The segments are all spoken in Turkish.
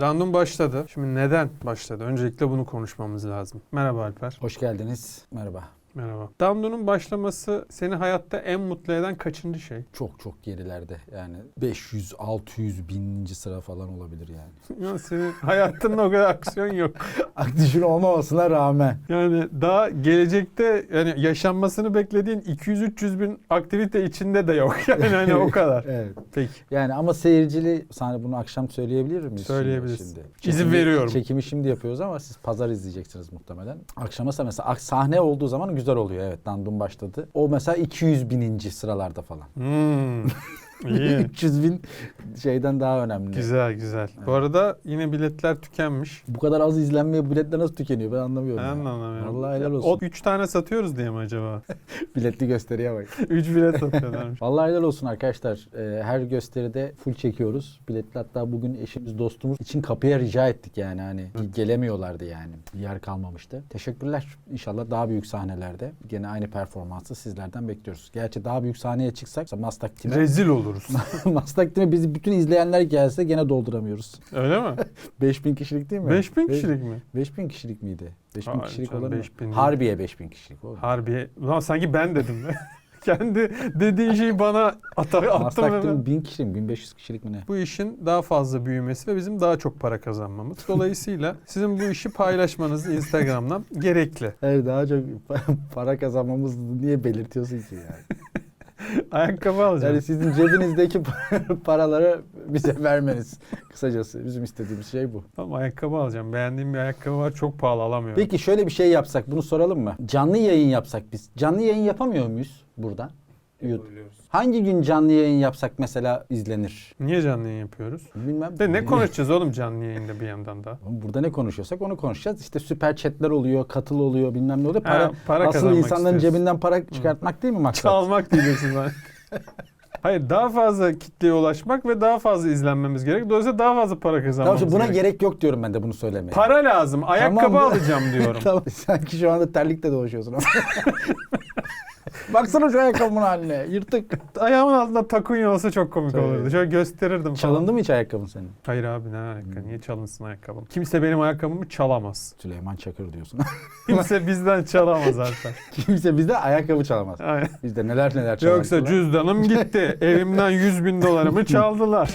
Random başladı. Şimdi neden başladı? Öncelikle bunu konuşmamız lazım. Merhaba Alper. Hoş geldiniz. Merhaba. Merhaba. Damdo'nun başlaması seni hayatta en mutlu eden kaçıncı şey? Çok çok gerilerde. Yani 500, 600 bininci sıra falan olabilir yani. Ya senin hayatında o kadar aksiyon yok. Aktifin olmamasına rağmen. Yani daha gelecekte yani yaşanmasını beklediğin 200-300 bin aktivite içinde de yok. Yani hani o kadar. Evet. Peki. Yani ama seyircili sana bunu akşam söyleyebilir miyiz? Söyleyebiliriz. Şimdi? İzin veriyorum. Çekimi şimdi yapıyoruz ama siz pazar izleyeceksiniz muhtemelen. Akşama mesela ak- sahne olduğu zaman güzel oluyor. Evet Dandun başladı. O mesela 200 bininci sıralarda falan. Hmm. İyi. 300 bin şeyden daha önemli. güzel güzel. Bu arada yine biletler tükenmiş. Bu kadar az izlenmeye biletler nasıl tükeniyor ben anlamıyorum. Ben ya. anlamıyorum. Vallahi helal olsun. O 3 tane satıyoruz diye mi acaba? Biletli gösteriye bak. 3 bilet satıyorlarmış. Vallahi helal olsun arkadaşlar. Ee, her gösteride full çekiyoruz. Biletli hatta bugün eşimiz dostumuz için kapıya rica ettik yani hani gelemiyorlardı yani. Yer kalmamıştı. Teşekkürler. İnşallah daha büyük sahnelerde gene aynı performansı sizlerden bekliyoruz. Gerçi daha büyük sahneye çıksak mesela Mastak Tim'e Rezil oluruz. Mastak Tim'e bizi bütün izleyenler gelse gene dolduramıyoruz. Öyle mi? 5000 kişilik değil mi? 5000 Beş- kişilik mi? 5000 kişilik miydi? 5000 Hayır kişilik olan mı? 5000 değil. Harbiye 5000 kişilik oğlum. Harbi. Ulan sanki ben dedim. Kendi dediğin şeyi bana ata, hemen. Tim 1000 kişilik 1500 kişilik mi ne? Bu işin daha fazla büyümesi ve bizim daha çok para kazanmamız. Dolayısıyla sizin bu işi paylaşmanız Instagram'dan gerekli. Hayır daha çok para kazanmamız niye belirtiyorsun ki yani? Ayakkabı alacağım. Yani sizin cebinizdeki paraları bize vermeniz. Kısacası bizim istediğimiz şey bu. Tamam ayakkabı alacağım. Beğendiğim bir ayakkabı var. Çok pahalı alamıyorum. Peki şöyle bir şey yapsak bunu soralım mı? Canlı yayın yapsak biz. Canlı yayın yapamıyor muyuz burada? YouTube. Hangi gün canlı yayın yapsak mesela izlenir? Niye canlı yayın yapıyoruz? Bilmem. De ne konuşacağız oğlum canlı yayında bir yandan da? Burada ne konuşuyorsak onu konuşacağız. İşte süper chatler oluyor, katıl oluyor, bilmem ne oluyor. Ha, Para, para asıl insanların istiyorsun. cebinden para çıkartmak değil mi maksat? Çalmak diyeceksin ben. Hayır daha fazla kitleye ulaşmak ve daha fazla izlenmemiz gerek. Dolayısıyla daha fazla para Tamam kazanmamız işte buna gerek. gerek yok diyorum ben de bunu söylemeye. Para lazım. Ayakkabı Tamam. alacağım diyorum. tamam. Sanki şu anda terlikle dolaşıyorsun. Baksana şu ayakkabımın haline. Yırtık. Ayağımın altında takunya olsa çok komik Tabii. olurdu. Şöyle gösterirdim falan. Çalındı mı hiç ayakkabın senin? Hayır abi ne alaka? Niye çalınsın ayakkabım? Kimse benim ayakkabımı çalamaz. Süleyman Çakır diyorsun. Kimse bizden çalamaz zaten. Kimse bizde ayakkabı çalamaz. Aynen. Bizde neler neler çalar. Yoksa cüzdanım gitti. Evimden 100 bin dolarımı çaldılar.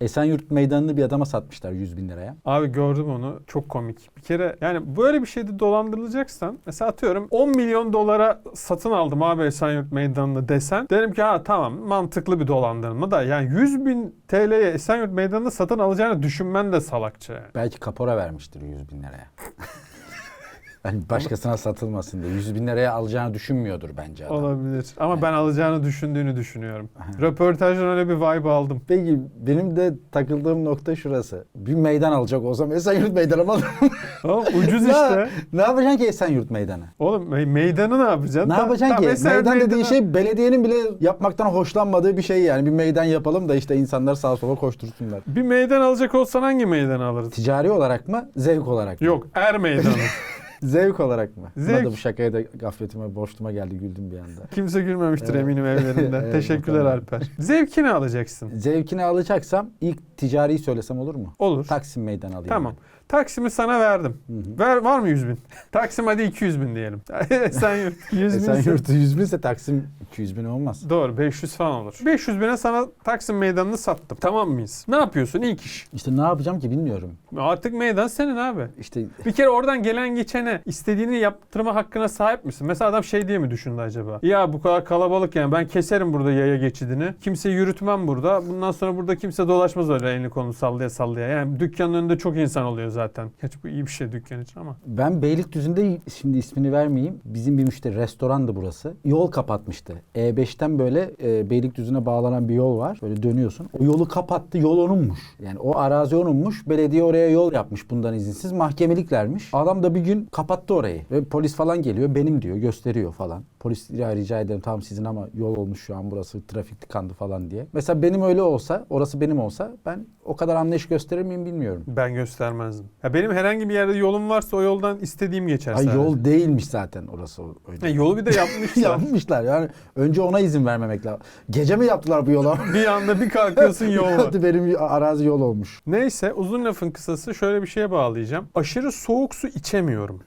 Esenyurt meydanını bir adama satmışlar 100 bin liraya. Abi gördüm onu. Çok komik. Bir kere yani böyle bir şeyde dolandırılacaksan mesela atıyorum 10 milyon dolara satın aldım abi Esenyurt Meydanı'nı desen. Derim ki ha tamam mantıklı bir dolandırılma da yani 100 bin TL'ye Esenyurt Meydanı'nda satın alacağını düşünmen de salakça yani. Belki kapora vermiştir 100 bin liraya. Yani başkasına satılmasın diye. 100 bin liraya alacağını düşünmüyordur bence adam. Olabilir. Ama ben alacağını düşündüğünü düşünüyorum. Röportajdan öyle bir vibe aldım. Peki benim de takıldığım nokta şurası. Bir meydan alacak olsam Esenyurt meydanı mı alırım? Oğlum ucuz işte. ne yapacaksın ki Esenyurt meydanı? Oğlum me- meydanı ne yapacaksın? Ne Ta- yapacaksın tamam, ki? Esenyurt Meydan dediğin şey belediyenin bile yapmaktan hoşlanmadığı bir şey yani. Bir meydan yapalım da işte insanlar sağa sola koştursunlar. Bir meydan alacak olsan hangi meydanı alırdın? Ticari olarak mı? Zevk olarak mı? Yok er meydanı. Zevk olarak mı? Zevk. Buna da bu şakaya da gafletime, boşluğuma geldi güldüm bir anda. Kimse gülmemiştir Evet. eminim evlerinde. Evet, Teşekkürler bakalım. Alper. Zevkini alacaksın. Zevkini alacaksam ilk ticariyi söylesem olur mu? Olur. Taksim meydan alayım. Tamam. Taksim'i sana verdim. Hı hı. Ver var mı 100 bin? Taksim hadi 200 bin diyelim. Sen 100 bin. Esenyurt'u 100 binse Taksim 200 bin olmaz. Doğru 500 falan olur. 500 bine sana Taksim meydanını sattım. Tamam mıyız? Ne yapıyorsun ilk iş? İşte ne yapacağım ki bilmiyorum. Artık meydan senin abi. İşte Bir kere oradan gelen geçene istediğini yaptırma hakkına sahip misin? Mesela adam şey diye mi düşündü acaba? Ya bu kadar kalabalık yani ben keserim burada yaya geçidini. Kimse yürütmem burada. Bundan sonra burada kimse dolaşmaz öyle elini kolunu sallaya sallaya. Yani dükkanın önünde çok insan oluyor zaten. Gerçi bu iyi bir şey dükkan için ama. ben Beylikdüzü'nde şimdi ismini vermeyeyim. Bizim bir müşteri restorandı burası. Yol kapatmıştı. E5'ten böyle e, Beylikdüzü'ne bağlanan bir yol var. Böyle dönüyorsun. O yolu kapattı. Yol onunmuş. Yani o arazi onunmuş. Belediye oraya yol yapmış bundan izinsiz. Mahkemeliklermiş. Adam da bir gün kapattı orayı. Ve polis falan geliyor. Benim diyor. Gösteriyor falan. Polis rica, rica ederim tamam sizin ama yol olmuş şu an burası trafik tıkandı falan diye. Mesela benim öyle olsa, orası benim olsa ben o kadar anlayış gösterir miyim bilmiyorum. Ben göstermezdim. Ya benim herhangi bir yerde yolum varsa o yoldan istediğim geçer Ay sadece. yol değilmiş zaten orası öyle. Ya yolu bir de yapmışlar. Yapmışlar yani önce ona izin vermemek lazım. Gece mi yaptılar bu yola? bir anda bir kalkıyorsun yol var. Benim arazi yol olmuş. Neyse uzun lafın kısası şöyle bir şeye bağlayacağım. Aşırı soğuk su içemiyorum.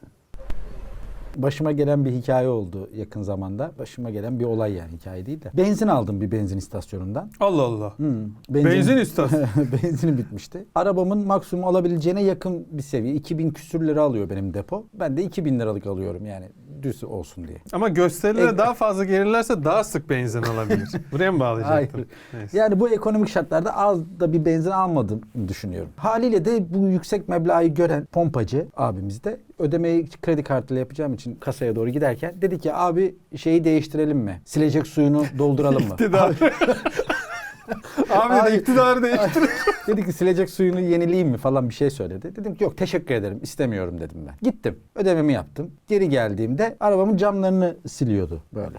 Başıma gelen bir hikaye oldu yakın zamanda. Başıma gelen bir olay yani hikaye değil de. Benzin aldım bir benzin istasyonundan. Allah Allah. Hmm, Benzin istasyonu. Benzini bitmişti. Arabamın maksimum alabileceğine yakın bir seviye. 2000 küsür lira alıyor benim depo. Ben de 2000 liralık alıyorum yani düz olsun diye. Ama gösterilere Ek- daha fazla gelirlerse daha sık benzin alabilir. Buraya mı bağlayacaktım? Hayır. Neyse. Yani bu ekonomik şartlarda az da bir benzin almadım düşünüyorum. Haliyle de bu yüksek meblağı gören pompacı abimiz de ödemeyi kredi kartıyla yapacağım için kasaya doğru giderken dedi ki abi şeyi değiştirelim mi? Silecek suyunu dolduralım mı? İktidar. Abi Ay. de iktidarı değiştir. dedi ki silecek suyunu yenileyim mi falan bir şey söyledi. Dedim ki yok teşekkür ederim istemiyorum dedim ben. Gittim ödememi yaptım. Geri geldiğimde arabamın camlarını siliyordu böyle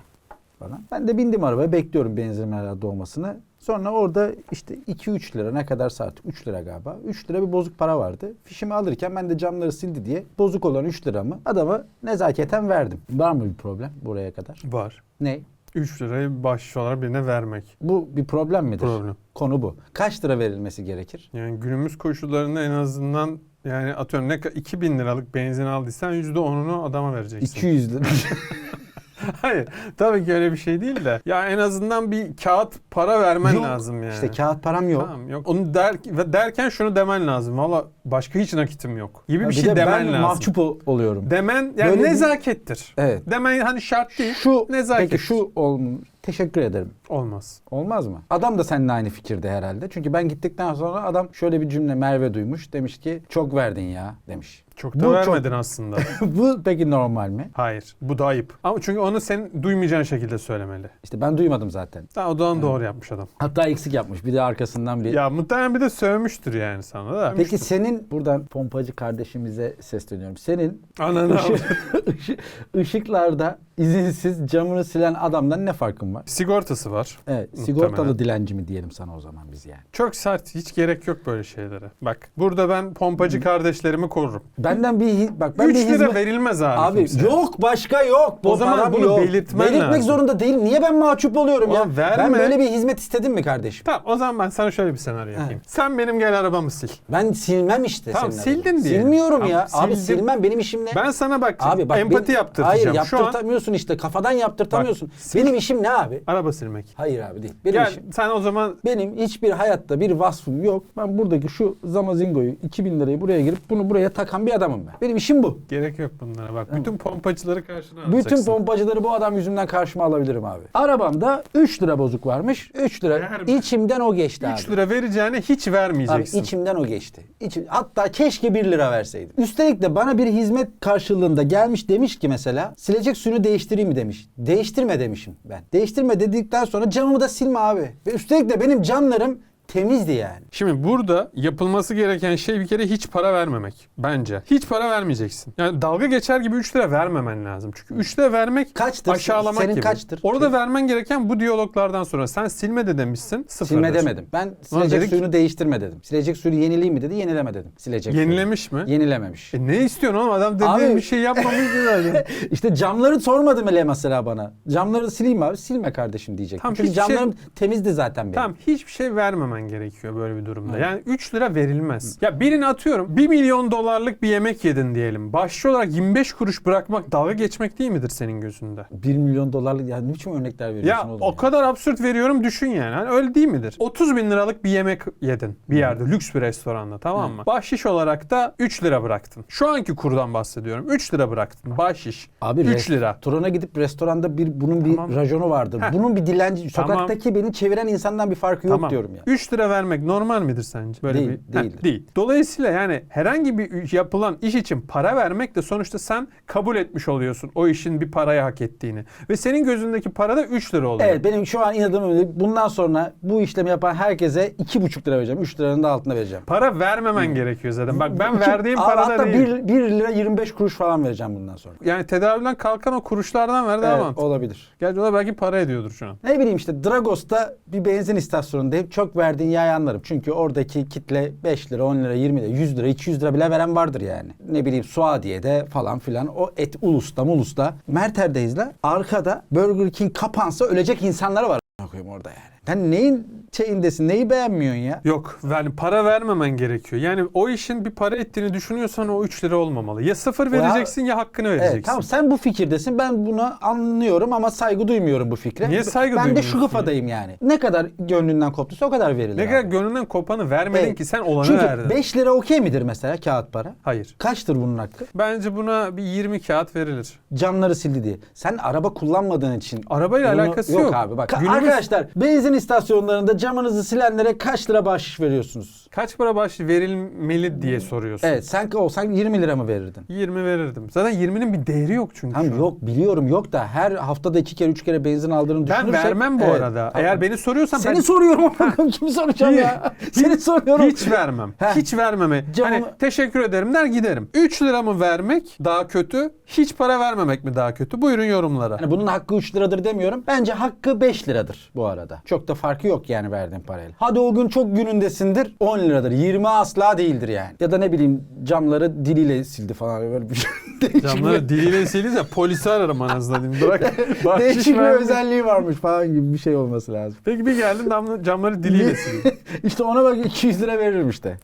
falan. Ben de bindim arabaya bekliyorum benzin herhalde dolmasını. Sonra orada işte 2-3 lira ne kadar saat 3 lira galiba. 3 lira bir bozuk para vardı. Fişimi alırken ben de camları sildi diye bozuk olan 3 liramı adama nezaketen verdim. Var mı bir problem buraya kadar? Var. Ne? 3 lirayı bahşiş olarak birine vermek. Bu bir problem midir? Problem. Konu bu. Kaç lira verilmesi gerekir? Yani günümüz koşullarında en azından yani atıyorum ne ka- 2000 liralık benzin aldıysan %10'unu adama vereceksin. 200 lira. Hayır. Tabii ki öyle bir şey değil de. Ya en azından bir kağıt para vermen Yok. lazım yani. İşte kağıt param yok. Tamam yok. Onu der, derken şunu demen lazım. Valla başka hiç nakitim yok. Gibi bir bir şey de demen ben lazım. mahcup ol- oluyorum. Demen yani Böyle bir- nezakettir. Evet. Demen hani şart değil. Şu nezaket. peki şu olmuş. Teşekkür ederim. olmaz. Olmaz mı? Adam da seninle aynı fikirde herhalde. Çünkü ben gittikten sonra adam şöyle bir cümle Merve duymuş. Demiş ki çok verdin ya demiş. Çok Bu da çok- vermedin aslında. Bu peki normal mi? Hayır. Bu da ayıp. Ama çünkü onu sen duymayacağın şekilde söylemeli. İşte ben duymadım zaten. Tamam o zaman doğru yapmış adam. Hatta eksik yapmış. Bir de arkasından bir... Ya muhtemelen bir de sövmüştür yani sana da. Peki senin buradan pompacı kardeşimize sesleniyorum. Senin Ananı al. ışı- ışıklarda izinsiz camını silen adamdan ne farkın var? Sigortası var. Evet, Muhtemelen. sigortalı dilenci mi diyelim sana o zaman biz yani. Çok sert. Hiç gerek yok böyle şeylere. Bak burada ben pompacı kardeşlerimi korurum. Benden bir hi- bak ben 3 bir lira hizmet... verilmez abi. Abi kimseye. yok başka yok. Bu O zaman param bunu belirtmen Belirtmek lazım. zorunda değilim. Niye ben mahcup oluyorum ya? Ulan verme. Ben böyle bir hizmet istedim mi kardeşim? Tamam o zaman ben sana şöyle bir senaryo yapayım. Sen benim gel arabamı sil. Ben silmem işte Tamam, senin sildin adına. diyelim. Silmiyorum Tamam, ya. Abi sildim. silmem benim işim ne? Ben sana bak, Abi bak empati ben- yaptırtacağım. Hayır Şu an yaptırtamıyorsun işte. Kafadan yaptırtamıyorsun. Bak, benim işim ne abi? araba silmek. Hayır abi değil. Benim Gel işim. sen o zaman Benim hiçbir hayatta bir vasfım yok. Ben buradaki şu zamazingoyu 2000 lirayı buraya girip bunu buraya takan bir adamım ben. Benim işim bu. gerek yok bunlara bak. Bütün pompacıları karşına Bütün alacaksın. pompacıları bu adam yüzünden karşıma alabilirim abi. Arabamda 3 lira bozuk varmış. 3 lira Verme. içimden o geçti 3 abi. lira vereceğine hiç Abi vermeyeceksin. içimden o geçti. İçim, hatta keşke 1 lira verseydim. Üstelik de bana bir hizmet karşılığında gelmiş demiş ki mesela silecek suyunu değiştireyim mi demiş. Değiştirme demişim ben. Değiştirme dedikten sonra camımı da silme abi. Ve üstelik de benim camlarım temizdi yani. Şimdi burada yapılması gereken şey bir kere hiç para vermemek bence. Hiç para vermeyeceksin. Yani dalga geçer gibi 3 lira vermemen lazım. Çünkü 3 lira vermek Kaçtır? aşağılamak Senin gibi. kaçtır? Orada vermen gereken bu diyaloglardan sonra sen silme de demişsin sıfırdır. Silme demedim. Ben silecek dedik- suyunu değiştirme dedim. Silecek suyunu yenileyim mi dedi, yenileme dedim. Silecek suyunu. Yenilemiş mi? Yenilememiş. E ne istiyorsun oğlum? Adam dediğin Abi- bir şey yapmamış mı zaten? işte camları sormadı mı mesela bana? Camları sileyim mi abi. Silme kardeşim diyecek. Tamam, Çünkü hiçbir şey- camlarım temizdi zaten benim. Tamam hiçbir şey vermemen gerekiyor böyle bir durumda. Evet. Yani 3 lira verilmez. Ya birini atıyorum 1 milyon dolarlık bir yemek yedin diyelim. Başlı olarak 25 kuruş bırakmak dalga geçmek değil midir senin gözünde? 1 milyon dolarlık ya ne biçim örnekler veriyorsun Ya oğlum o kadar absürt veriyorum düşün yani. Hani öyle değil midir? 30 bin liralık bir yemek yedin bir yerde lüks bir restoranda tamam mı? Bahşiş olarak da 3 lira bıraktın. Şu anki kurdan bahsediyorum. 3 lira bıraktın bahşiş. Abi 3 lira. Restorana gidip restoranda bir bunun bir Tamam. rajonu vardır. Heh. Bunun bir dilenci Tamam. sokaktaki beni çeviren insandan bir farkı yok Tamam. diyorum ya. 3 3 lira vermek normal midir sence? Böyle Değil, bir, Heh, değildir. değil. Dolayısıyla yani herhangi bir yapılan iş için para vermek de sonuçta sen kabul etmiş oluyorsun o işin bir parayı hak ettiğini. Ve senin gözündeki para da 3 lira oluyor. Evet benim şu an inadım öyle. Bundan sonra bu işlemi yapan herkese iki buçuk lira vereceğim. 3 liranın da altına vereceğim. Para vermemen gerekiyor zaten. Bak ben İki- verdiğim parada Hatta değil. 1, 1 lira 25 kuruş falan vereceğim bundan sonra. Yani tedavülden kalkan o kuruşlardan ver daha Evet, mantıklı. olabilir. Gerçi o da belki para ediyordur şu an. Ne bileyim işte Dragos'ta bir benzin istasyonundayım. Çok verdiğin yağ anlarım. Çünkü oradaki kitle 5 lira, 10 lira, 20 lira, 100 lira, 200 lira bile veren vardır yani. Ne bileyim Suadiye'de falan filan. O et Ulus'ta, Mulus'ta. Merter'deyiz la. Arkada Burger King kapansa ölecek insanlar var. Koyayım orada yani. Sen neyin şeyindesin? Neyi beğenmiyorsun ya? Yok yani para vermemen gerekiyor. Yani o işin bir para ettiğini düşünüyorsan o 3 lira olmamalı. Ya sıfır vereceksin ya, hakkını vereceksin. Evet tamam sen bu fikirdesin. Ben bunu anlıyorum ama saygı duymuyorum bu fikre. Niye saygı Ben de duymuyorsun şu kafadayım yani. Ne kadar gönlünden koptuysa o kadar verilir. Ne abi. kadar gönlünden kopanı vermedin Evet. ki sen olanı Çünkü verdin. 5 lira okey midir mesela kağıt para? Hayır. Kaçtır bunun hakkı? Bence buna bir 20 kağıt verilir. Camları sildi diye. Sen araba kullanmadığın için. Arabayla bunu- alakası yok. abi bak. Günümüz- Arkadaşlar benzin istasyonlarında camınızı silenlere kaç lira bahşiş veriyorsunuz? Kaç para baş verilmeli diye soruyorsun. Evet sen olsan 20 lira mı verirdin? 20 verirdim. Zaten 20'nin bir değeri yok çünkü. Tamam şu an. yok biliyorum yok da her haftada iki kere üç kere benzin aldığını Ben düşünürsek. vermem bu Evet, arada. tamam. Eğer beni soruyorsan Seni ben soruyorum bakalım kimi soracağım ya. Seni soruyorum. hiç vermem. Heh. Hiç vermeme. Camımı- Hani teşekkür ederim der giderim. 3 lira mı vermek daha kötü? Hiç para vermemek mi daha kötü? Buyurun yorumlara. Yani bunun hakkı 3 liradır demiyorum. Bence hakkı 5 liradır bu arada. Çok da farkı yok yani verdiğin parayla. Hadi o gün çok günündesindir 10 liradır. 20 asla değildir yani. Ya da ne bileyim camları diliyle sildi falan böyle bir şey. Camları diliyle silirse polisi ararım anasını diyeyim. Bırak Değişik bir özelliği varmış falan gibi bir şey olması lazım. Peki bir geldin camları diliyle sil. işte ona bak 200 lira veririm işte.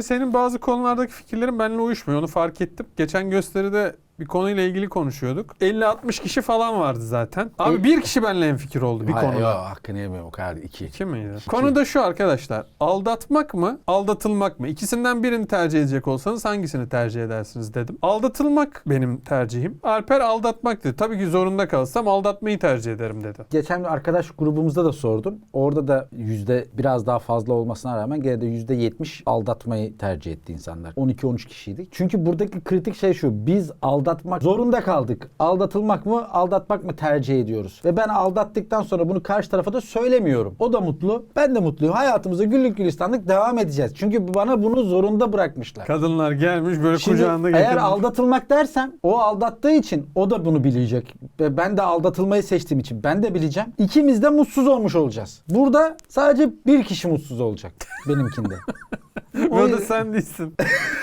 Senin bazı konulardaki fikirlerin benimle uyuşmuyor. Onu fark ettim. Geçen gösteride bir konuyla ilgili konuşuyorduk. 50-60 kişi falan vardı zaten. Abi E- bir kişi benimle en fikir oldu bir Hayır, konuda. Yok hakkını yemiyorum o kadar iki. Kim miydi? Konu da şu arkadaşlar. Aldatmak mı, aldatılmak mı? İkisinden birini tercih edecek olsanız hangisini tercih edersiniz dedim. Aldatılmak benim tercihim. Alper aldatmak dedi. Tabii ki zorunda kalsam aldatmayı tercih ederim dedi. Geçen bir arkadaş grubumuzda da sordum. Orada da yüzde biraz daha fazla olmasına rağmen gene de yüzde yetmiş aldatmayı tercih etti insanlar. 12-13 kişiydik. Çünkü buradaki kritik şey şu. Biz aldatmak zorunda kaldık. Aldatılmak mı, aldatmak mı tercih ediyoruz? Ve ben aldattıktan sonra bunu karşı tarafa da söylemiyorum. O da mutlu. Ben de mutluyum. Hayatımıza güllük gülistanlık devam edeceğiz. Çünkü bana bunu zorunda bırakmışlar. Kadınlar gelmiş böyle Şimdi kucağında eğer getirmiş. aldatılmak dersem o aldattığı için o da bunu bilecek. Ve ben de aldatılmayı seçtiğim için ben de bileceğim. İkimiz de mutsuz olmuş olacağız. Burada sadece bir kişi mutsuz olacak benimkinde. Ve o da sen değilsin.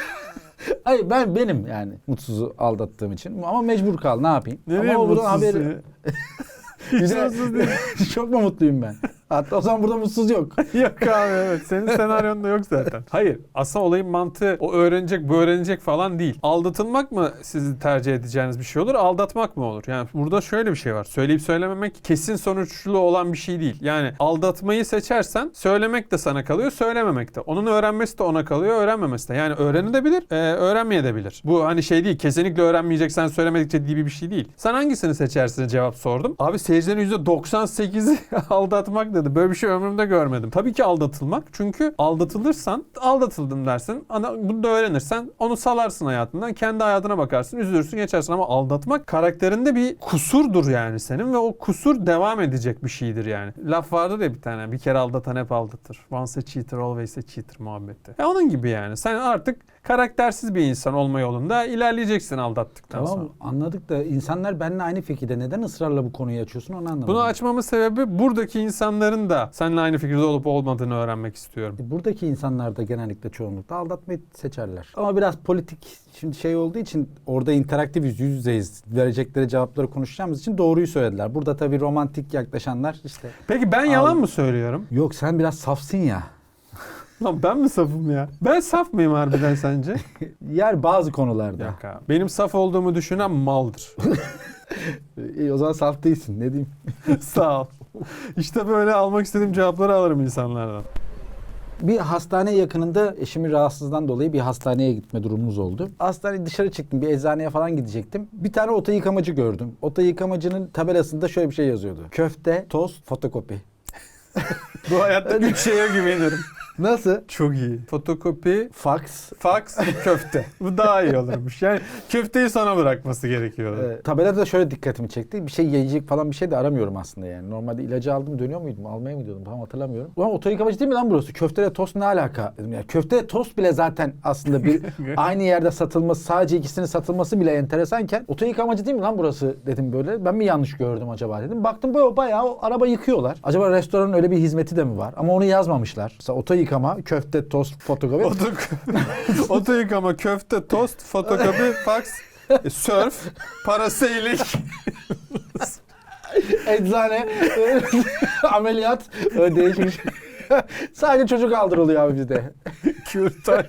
Hayır ben benim yani mutsuzu aldattığım için ama mecbur kal ne yapayım. Nereye ama buradan haberi? Hiç Güzel. mutsuz değil. çok mu mutluyum ben? Hatta o zaman burada mutsuz yok. yok abi evet. Senin senaryonda yok zaten. Hayır. Aslında olayın mantığı o öğrenecek bu öğrenecek falan değil. Aldatılmak mı sizi tercih edeceğiniz bir şey olur? Aldatmak mı olur? Yani burada şöyle bir şey var. Söyleyip söylememek kesin sonuçlu olan bir şey değil. Yani aldatmayı seçersen söylemek de sana kalıyor, söylememek de. Onun öğrenmesi de ona kalıyor, öğrenmemesi de. Yani öğrenilebilir, e, öğrenmeyebilir. Bu hani şey değil, kesinlikle öğrenmeyeceksen söylemedikçe gibi bir şey değil. Sen hangisini seçersin cevap sordum. Abi seyircilerin %98'i aldatmak dedi. Böyle bir şey ömrümde görmedim. Tabii ki aldatılmak. Çünkü aldatılırsan aldatıldım dersin. Ana, bunu da öğrenirsen onu salarsın hayatından. Kendi hayatına bakarsın. Üzülürsün geçersin ama aldatmak karakterinde bir kusurdur yani senin ve o kusur devam edecek bir şeydir yani. Laf vardır ya bir tane. Bir kere aldatan hep aldatır. Once a cheater always a cheater muhabbeti. E onun gibi yani. Sen artık karaktersiz bir insan olma yolunda ilerleyeceksin aldattıktan sonra. Tamam anladık da insanlar benimle aynı fikirde. Neden ısrarla bu konuyu açıyorsun onu anlamadım. Bunu açmamın sebebi buradaki insanların da seninle aynı fikirde olup olmadığını öğrenmek istiyorum. E, Buradaki insanlar da genellikle çoğunlukla aldatmayı seçerler. Ama biraz politik şimdi şey olduğu için orada interaktif yüz yüzeyiz. Verecekleri cevapları konuşacağımız için doğruyu söylediler. Burada tabii romantik yaklaşanlar işte. Peki ben yalan mı söylüyorum? Yok sen biraz safsın ya. Lan ben mi safım ya? Ben saf mıyım harbiden sence? Yer bazı konularda. Yok abi. Benim saf olduğumu düşünen maldır. İyi o zaman saf değilsin ne diyeyim. Sağ ol. İşte böyle almak istediğim cevapları alırım insanlardan. Bir hastane yakınında eşimin rahatsızlığından dolayı bir hastaneye gitme durumumuz oldu. Hastane dışarı çıktım bir eczaneye falan gidecektim. Bir tane oto yıkamacı gördüm. Oto yıkamacının tabelasında şöyle bir şey yazıyordu. Köfte, tost, fotokopi. Bu hayatta üç şeye güvenirim. Nasıl? Çok iyi. Fotokopi, Fax. fax, köfte. Bu daha iyi olurmuş. Yani köfteyi sana bırakması gerekiyordu. Ee, tabelada da şöyle dikkatimi çekti. Bir şey yiyecek falan bir şey de aramıyorum aslında yani. Normalde ilacı aldım dönüyor muydum? Almaya mı gidiyordum? Tam hatırlamıyorum. Ulan oto yıkamacı değil mi lan burası? Köfteyle tost ne alaka? Dedim ya köfte tost bile zaten aslında bir aynı yerde satılması sadece ikisinin satılması bile enteresanken oto yıkamacı değil mi lan burası dedim böyle. Ben mi yanlış gördüm acaba dedim. Baktım böyle bayağı araba yıkıyorlar. Acaba restoranın öyle bir hizmeti de mi var? Ama onu yazmamışlar. Mesela oto yıkama, köfte, tost, fotokopi. Oto, oto yıkama, köfte, tost, fotokopi, fax, e, surf, parasailing, Eczane, ameliyat, öyle değişik. bir şey. Sadece çocuk aldırılıyor abi bizde. kürtaj.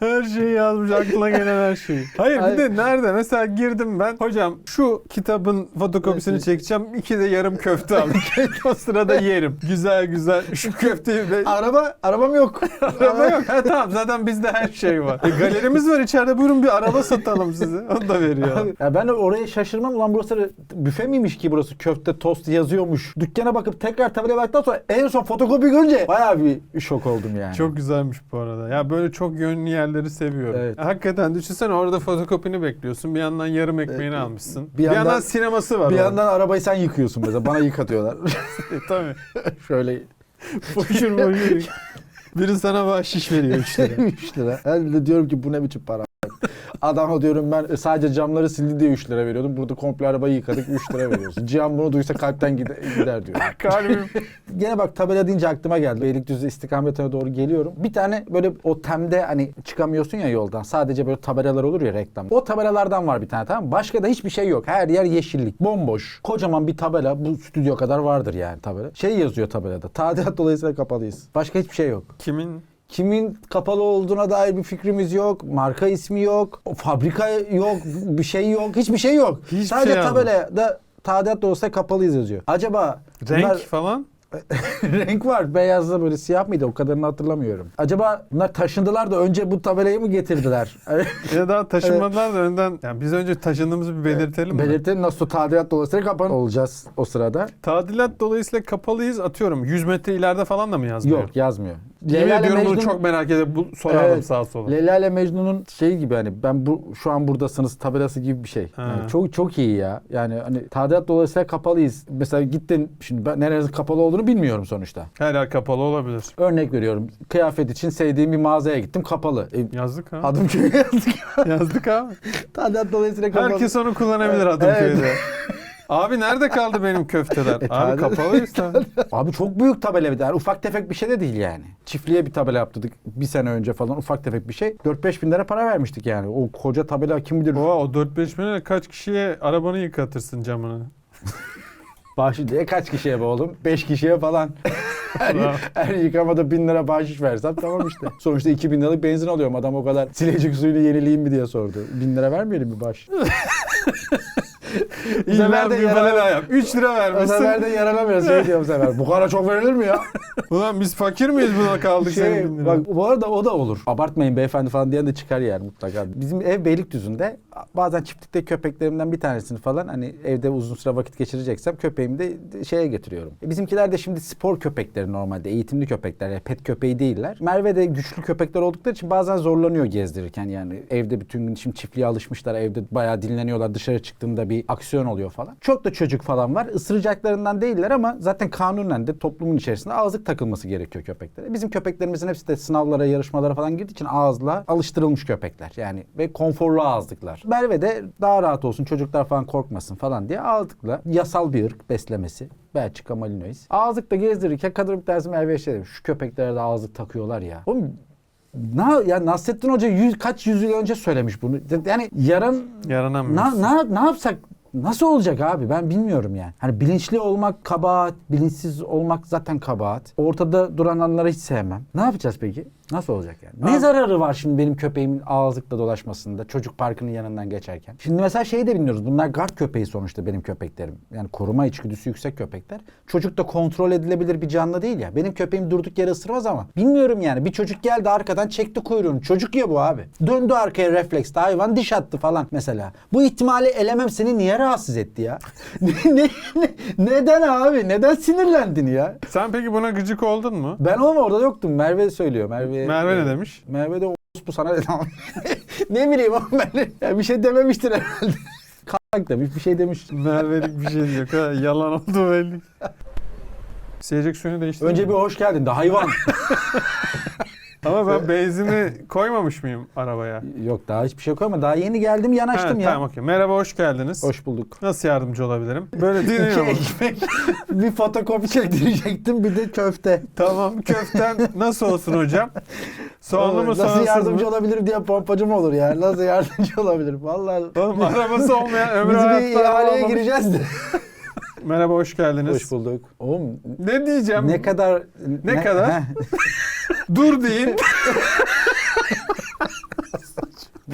Her şeyi yazmış aklına gelen her şeyi. Hayır bir de nerede? Mesela girdim ben. Hocam şu kitabın fotokopisini çekeceğim. İki de yarım köfte al. o sırada yerim. Güzel güzel. Şu köfteyi de... Araba, arabam yok. Araba yok. Ha, tamam zaten bizde her şey var. E, galerimiz var içeride. Buyurun bir araba satalım size. Onu da veriyor. Ya ben de oraya şaşırmam. Ulan burası büfe miymiş ki burası? Köfte, tost yazıyormuş. Dükkana bakıp tekrar tabelaya baktıktan sonra en son fotokopi görünce bayağı bir şok oldum yani. Çok güzelmiş bu arada. Ya böyle çok yönlü yerleri seviyorum. Evet. Hakikaten düşünsene orada fotokopini bekliyorsun. Bir yandan yarım ekmeğini almışsın. Bir, bir yandan, yandan- sineması var. bir orada. yandan arabayı sen yıkıyorsun mesela. Bana yıkatıyorlar. E, tabii. Şöyle Boşur boşur. Biri sana bahşiş veriyor 3 lira. 3 lira. Ben de diyorum ki bu ne biçim para. Adama diyorum ben sadece camları sildi diye 3 lira veriyordum. Burada komple arabayı yıkadık 3 lira veriyorsun. Cihan bunu duysa kalpten gider, gider diyor. Kalbim. Gene bak tabela deyince aklıma geldi. Beylikdüzü istikametine doğru geliyorum. Bir tane böyle o temde hani çıkamıyorsun ya yoldan. Sadece böyle tabelalar olur ya reklam. O tabelalardan var bir tane tamam mı? Başka da hiçbir şey yok. Her yer yeşillik. Bomboş. Kocaman bir tabela. Bu stüdyo kadar vardır yani tabela. Şey yazıyor tabelada. Tadilat dolayısıyla kapalıyız. Başka hiçbir şey yok. Kimin? Kimin kapalı olduğuna dair bir fikrimiz yok. Marka ismi yok. Fabrika yok. Bir şey yok. Hiçbir şey yok. Hiçbir Sadece şey tabelada tadilat dolayısıyla kapalıyız yazıyor. Acaba Renk bunlar- falan? renk var. Beyazla böyle siyah mıydı? O kadarını hatırlamıyorum. Acaba bunlar taşındılar da önce bu tabelayı mı getirdiler? Ya daha taşınmadılar da önden. Yani biz önce taşındığımızı bir belirtelim mi? Belirtelim nasıl tadilat dolayısıyla kapan olacağız o sırada. Tadilat dolayısıyla kapalıyız atıyorum. 100 metre ileride falan da mı yazmıyor? Yok yazmıyor. Leyla ile bunu Mecnun- çok merak edip bu sorardım Evet. sağa sola. Leyla ile Mecnun'un şey gibi hani ben bu şu an buradasınız tabelası gibi bir şey. Ha. Yani çok çok iyi ya. Yani hani tadilat dolayısıyla kapalıyız. Mesela gittin şimdi ben nerenin kapalı olduğunu bilmiyorum sonuçta. Her yer kapalı olabilir. Örnek veriyorum. Kıyafet için sevdiğim bir mağazaya gittim kapalı. E, Yazdık ha. adım köyü yazdık. Yazdık abi. tadilat dolayısıyla kapalı. Herkes onu kullanabilir Evet. Adımköy'de. Abi nerede kaldı benim köfteler? E, Abi kapalıyız tabii. Abi çok büyük tabela bir de. Yani ufak tefek bir şey de değil yani. Çiftliğe bir tabela yaptırdık bir sene önce falan ufak tefek bir şey. 4-5 bin lira para vermiştik yani. O koca tabela kim bilir Oha o 4-5 bin lira kaç kişiye arabanı yıkatırsın camını? bahşiş diye kaç kişiye be oğlum? 5 kişiye falan. her, her yıkamada 1000 lira bahşiş versem tamam işte. Sonuçta 2000 liralık benzin alıyorum. Adam o kadar silecek suyunu yenileyim mi diye sordu. 1000 lira vermeyelim mi bahşiş? Bu sefer de bir yarar- bana yap. 3 lira sefer vermişsin. de yaranamıyor. Şey diyor bu sefer. Bu kadar çok verilir mi ya? Ulan biz fakir miyiz buna kaldık Şey, senin bin bak bu arada o da olur. Abartmayın beyefendi falan diyen de çıkar yani mutlaka. Bizim ev Beylikdüzü'nde bazen çiftlikte köpeklerimden bir tanesini falan hani evde uzun süre vakit geçireceksem köpeğimi de şeye getiriyorum. E bizimkiler de şimdi spor köpekleri normalde eğitimli köpekler yani pet köpeği değiller. Merve de güçlü köpekler oldukları için bazen zorlanıyor gezdirirken yani evde bütün gün şimdi çiftliğe alışmışlar evde bayağı dinleniyorlar dışarı çıktığında bir aksiyon oluyor falan. Çok da çocuk falan var ısıracaklarından değiller ama zaten kanunen de toplumun içerisinde ağızlık takılması gerekiyor köpeklere. Bizim köpeklerimizin hepsi de sınavlara yarışmalara falan girdiği için ağızla alıştırılmış köpekler yani ve konforlu ağızlıklar. Merve de daha rahat olsun çocuklar falan korkmasın falan diye ağızlıkla yasal bir ırk beslemesi. Belçika Malinois. Ağızlıkta gezdirirken kadın bir tanesi Merve'ye şey demiş. Şu köpeklere de ağızlık takıyorlar ya. Oğlum na, ya Nasrettin Hoca yüz, kaç yüzyıl önce söylemiş bunu. Yani yarın Yaranamıyoruz. na, na, ne yapsak nasıl olacak abi ben bilmiyorum yani. Hani bilinçli olmak kabahat, bilinçsiz olmak zaten kabahat. Ortada duranları hiç sevmem. Ne yapacağız peki? Nasıl olacak yani? Ne Abi- zararı var şimdi benim köpeğimin ağızlıkla dolaşmasında çocuk parkının yanından geçerken? Şimdi mesela şeyi de bilmiyoruz. Bunlar guard köpeği sonuçta benim köpeklerim. Yani koruma içgüdüsü yüksek köpekler. Çocuk da kontrol edilebilir bir canlı değil ya. Benim köpeğim durduk yere ısırmaz ama. Bilmiyorum yani. Bir çocuk geldi arkadan çekti kuyruğunu. Çocuk ya bu abi. Döndü arkaya refleksle hayvan diş attı falan mesela. Bu ihtimali elemem seni niye rahatsız etti ya? ne, ne, ne- neden abi? Neden sinirlendin ya? Sen peki buna gıcık oldun mu? Ben ama orada yoktum. Merve söylüyor. Merve, Merve ne demiş? Merve de o bu sana dedi ne bileyim ama ben ya bir şey dememiştir herhalde. Kalk demiş bir şey demiş. Merve'lik bir şey yok. Ha, yalan oldu belli. Silecek suyunu değiştirdim. Önce bir hoş geldin de hayvan. Ama ben benzini koymamış mıyım arabaya? Yok daha hiçbir şey koyma. Daha yeni geldim yanaştım Ha, ya. Tamam okey. Merhaba hoş geldiniz. Hoş bulduk. Nasıl yardımcı olabilirim? Böyle İki dinliyorum. ekmek, bir fotokopi çektirecektim, bir de köfte. tamam köften nasıl olsun hocam? Soğanlı mı Nasıl soğansız yardımcı mı? olabilirim diye pompacı mı olur ya? Nasıl yardımcı olabilirim? Vallahi Oğlum arabası olmayan ömrü biz bir hayatta ihaleye alamamış. gireceğiz de. Merhaba hoş geldiniz. Hoş bulduk. Oğlum Ne diyeceğim? ne kadar... Ne kadar? Heh. Dur deyin.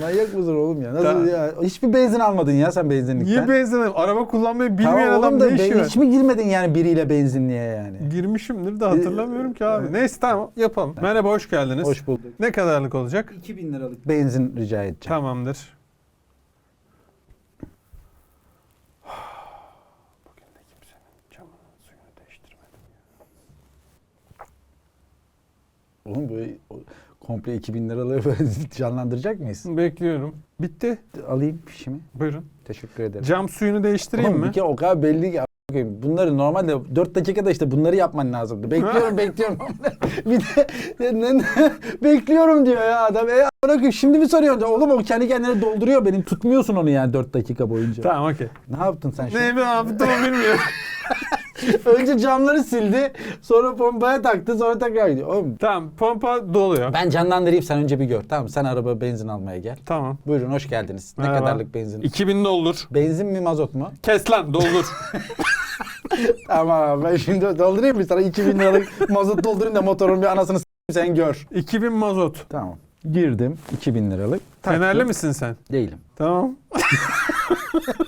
Manyak mısın oğlum ya? Nasıl Tamam. ya? Hiçbir benzin almadın ya sen benzinlikten. Niye benzin? Araba kullanmayı bilmeyen Tamam adam da ne işi var? hiç mi girmedin yani biriyle benzinliğe yani? Girmişimdir de hatırlamıyorum ki abi. Neyse tamam yapalım. Merhaba hoş geldiniz. Hoş bulduk. Ne kadarlık olacak? 2000 liralık benzin rica edeceğim. Tamamdır. Bugün de kimsenin camının suyunu değiştirmedim. Oğlum böyle komple 2000 liralığı böyle canlandıracak mıyız? Bekliyorum. Bitti. Alayım fişimi. Buyurun. Teşekkür ederim. Cam suyunu değiştireyim Oğlum mi? bir kere o kadar belli ki a**ayım. bunları normalde 4 dakikada işte bunları yapman lazımdı. Bekliyorum bekliyorum. bir de ne- ne- bekliyorum diyor ya adam. E bırakayım şimdi mi soruyorsun? Oğlum o kendi kendine dolduruyor benim. Tutmuyorsun onu yani 4 dakika boyunca. Tamam okey. Ne yaptın sen şimdi? Ne yaptım bilmiyorum. Önce camları sildi. Sonra pompaya taktı. Sonra tekrar gidiyor. Oğlum tamam pompa doluyor. ben canlandırayım sen önce bir gör. Tamam sen araba benzin almaya gel. Tamam. Buyurun hoş geldiniz. Ne Merhaba. kadarlık benzin? 2000 doldur. Benzin mi mazot mu? Kes lan doldur. Tamam ben şimdi doldurayım mı sana 2000 liralık mazot doldurayım da motorun bir anasını s**eyim sen gör. 2000 mazot. Tamam. Girdim 2000 liralık. Taktım. Fenerli misin sen? Değilim. Tamam.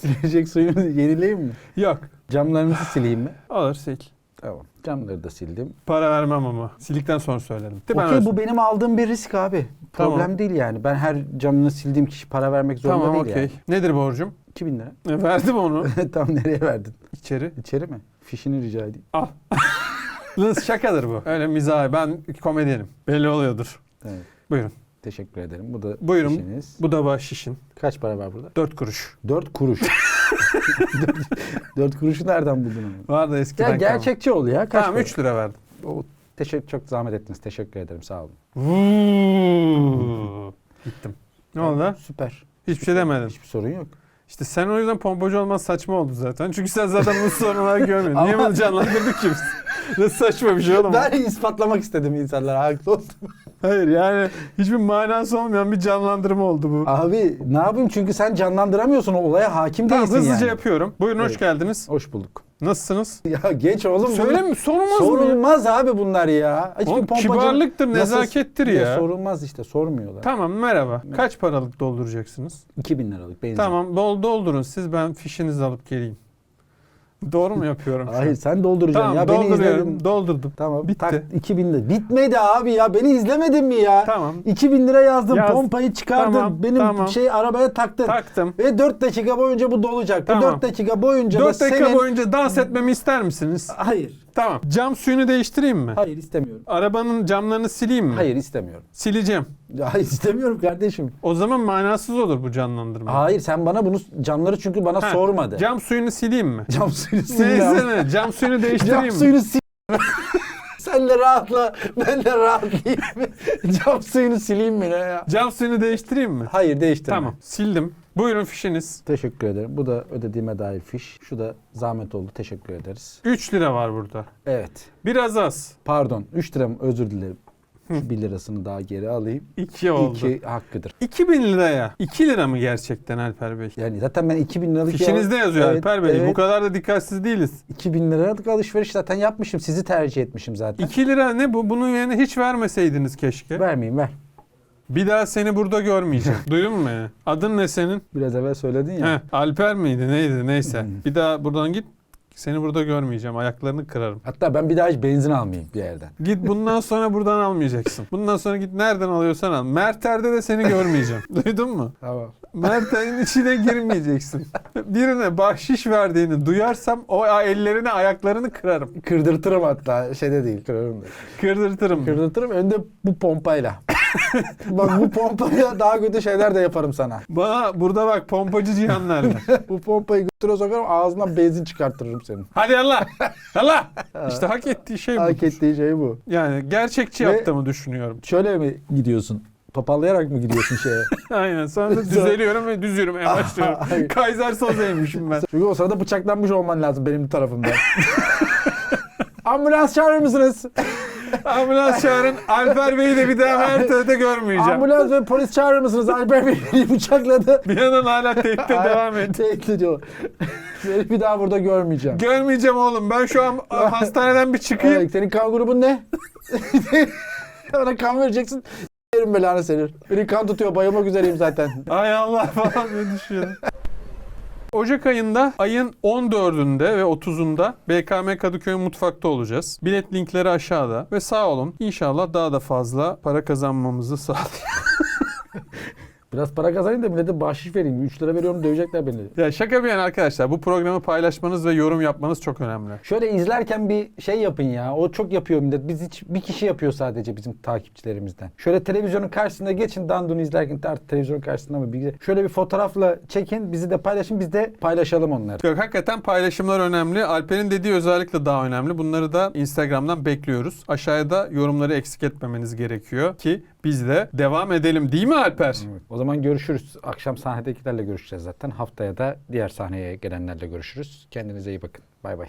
Silecek suyunu yenileyim mi? Yok. Camlarınızı sileyim mi? Alır sil. Tamam. Camları da sildim. Para vermem ama. Sildikten sonra söylerim. Değil? Okey bu benim aldığım bir risk abi. Problem Tamam. değil yani. Ben her camını sildiğim kişi para vermek zorunda Tamam değil okey. yani. Nedir borcum? 2000 lira. E, verdim onu. Tam nereye verdin? İçeri. İçeri mi? Fişini rica edeyim. Al. Lan şakadır bu. Öyle mizah. Ben komedyenim. Belli oluyordur. Evet. Buyurun. Teşekkür ederim. Bu da Buyurun. fişiniz. Bu da bahşişin. Kaç para var burada? 4 kuruş. 4 kuruş. 4 kuruşu nereden buldun onu? Var da eskiden Ya gerçekçi ol ya. Kaç Tamam para? 3 lira verdim. O, teşekkür çok zahmet ettiniz. Teşekkür ederim. Sağ olun. Vuuu. Gittim. Ne oldu? Süper. Hiçbir şey demedin. Hiçbir sorun yok. İşte sen o yüzden pompacı olman saçma oldu zaten. Çünkü sen zaten bu sorunları görmüyorsun. Niye bunu canlandırdık ki biz? Ne saçma bir şey oğlum. Ben ispatlamak istedim insanlara. Haklı oldum. Hayır yani hiçbir manası olmayan bir canlandırma oldu bu. Abi ne yapayım çünkü sen canlandıramıyorsun. O olaya hakim Tamam değilsin hızlıca yani. yapıyorum. Buyurun hoş Evet. geldiniz. Hoş bulduk. Nasılsınız? Ya geç oğlum. Söyle mi? Sorulmaz mı? Sorulmaz abi bunlar ya. Hiçbir Oğlum, pompacı- kibarlıktır, Nasıl- nezakettir ya. Sorulmaz işte sormuyorlar. Tamam merhaba. Kaç paralık dolduracaksınız? 2000 liralık benzin. Tamam bol doldurun siz ben fişinizi alıp geleyim. Doğru mu yapıyorum? şu an? Hayır sen dolduracaksın Tamam ya. Beni dolduruyorum. izledin. Doldurdum. Tamam. Bitti. Tak, 2000 lira. Bitmedi abi ya. Beni izlemedin mi ya? Tamam. 2000 lira yazdım. Yaz. Pompayı çıkardım. Tamam, Benim tamam. şey arabaya taktın. Taktım. Ve 4 dakika boyunca bu dolacak. Bu Tamam. 4 dakika boyunca 4 da dakika senin... boyunca dans etmemi ister misiniz? Hayır. Tamam. Cam suyunu değiştireyim mi? Hayır istemiyorum. Arabanın camlarını sileyim mi? Hayır istemiyorum. Sileceğim. Hayır istemiyorum kardeşim. O zaman manasız olur bu canlandırma. Hayır sen bana bunu camları çünkü bana Ha, sormadı. Cam suyunu sileyim mi? Cam suyunu sil. Neyse ne? Cam suyunu değiştireyim Cam mi? suyunu sil. Sen de rahatla. Ben de rahatlayayım. Cam suyunu sileyim mi ne ya? Cam suyunu değiştireyim mi? Hayır değiştirme. Tamam. Sildim. Buyurun fişiniz. Teşekkür ederim. Bu da ödediğime dair fiş. Şu da zahmet oldu. Teşekkür ederiz. 3 lira var burada. Evet. Biraz az. Pardon. 3 lira mı? Özür dilerim. Şu 1 lirasını daha geri alayım. 2 oldu. 2 hakkıdır. 2000 liraya. 2 lira mı gerçekten Alper Bey? Yani zaten ben 2000 liralık Fişinizde yazıyor Evet, Alper Bey. evet. Bu kadar da dikkatsiz değiliz. 2000 liralık alışveriş zaten yapmışım. Sizi tercih etmişim zaten. 2 lira ne bu? Bunun yerine hiç vermeseydiniz keşke. Vermeyeyim ver. Bir daha seni burada görmeyeceğim. Duydun mu? ya? Adın ne senin? Biraz evvel söyledin ya. Heh, Alper miydi? Neydi? Neyse. Hmm. Bir daha buradan git. Seni burada görmeyeceğim. Ayaklarını kırarım. Hatta ben bir daha hiç benzin almayayım bir yerden. Git bundan sonra buradan almayacaksın. Bundan sonra git nereden alıyorsan al. Merter'de de seni görmeyeceğim. Duydun mu? Tamam. Merter'in içine girmeyeceksin. Birine bahşiş verdiğini duyarsam o ellerini ayaklarını kırarım. Kırdırtırım hatta şeyde değil. Kırarım da. Kırdırtırım. Kırdırtırım önde bu pompayla. bak bu pompayla daha kötü şeyler de yaparım sana. Bana burada bak pompacı Cihan nerede? Bu pompayı götüre sokarım ağzından benzin çıkarttırırım senin. Hadi Allah. Allah. İşte hak ettiği şey bu. Hak ettiği şey bu. Yani gerçekçi Ve- yaptığımı düşünüyorum. Şöyle mi gidiyorsun? Topallayarak mı gidiyorsun şeye? Aynen. Sonra da düzeliyorum ve düz yürümeye başlıyorum. Ay. Kaiser Soze'ymişim ben. Çünkü o sırada bıçaklanmış olman lazım benim tarafımda. Ambulans çağırır mısınız? Ambulans çağırın. Alper Bey'i de bir daha Merter'de görmeyeceğim. Ambulans ve polis çağırır mısınız? Alper Bey bıçakladı. Bir yandan hala tehditte devam et. Tehdit ediyor. Seni bir daha burada görmeyeceğim. Görmeyeceğim oğlum. Ben şu an hastaneden bir çıkayım. Evet, senin kan grubun ne? Bana kan vereceksin. Yerim belanı senin. Beni kan tutuyor. Bayılmak üzereyim zaten. Ay Allah falan diye düşünüyorum. Ocak ayında ayın 14'ünde ve 30'unda BKM Kadıköy mutfakta olacağız. Bilet linkleri aşağıda ve sağ olun. İnşallah daha da fazla para kazanmamızı sağlayın. Biraz para kazanayım da millete bahşiş vereyim. 3 lira veriyorum dövecekler beni. Ya şaka bir yana arkadaşlar bu programı paylaşmanız ve yorum yapmanız çok önemli. Şöyle izlerken bir şey yapın ya. O çok yapıyor millet. Biz hiç bir kişi yapıyor sadece bizim takipçilerimizden. Şöyle televizyonun karşısına geçin. Dandun'u izlerken artık televizyonun karşısında mı bilgisayar. Şöyle bir fotoğrafla çekin. Bizi de paylaşın. Biz de paylaşalım onları. Yok hakikaten paylaşımlar önemli. Alper'in dediği özellikle daha önemli. Bunları da Instagram'dan bekliyoruz. Aşağıya da yorumları eksik etmemeniz gerekiyor ki biz de devam edelim değil mi Alper? O zaman görüşürüz. Akşam sahnedekilerle görüşeceğiz zaten. Haftaya da diğer sahneye gelenlerle görüşürüz. Kendinize iyi bakın. Bay bay.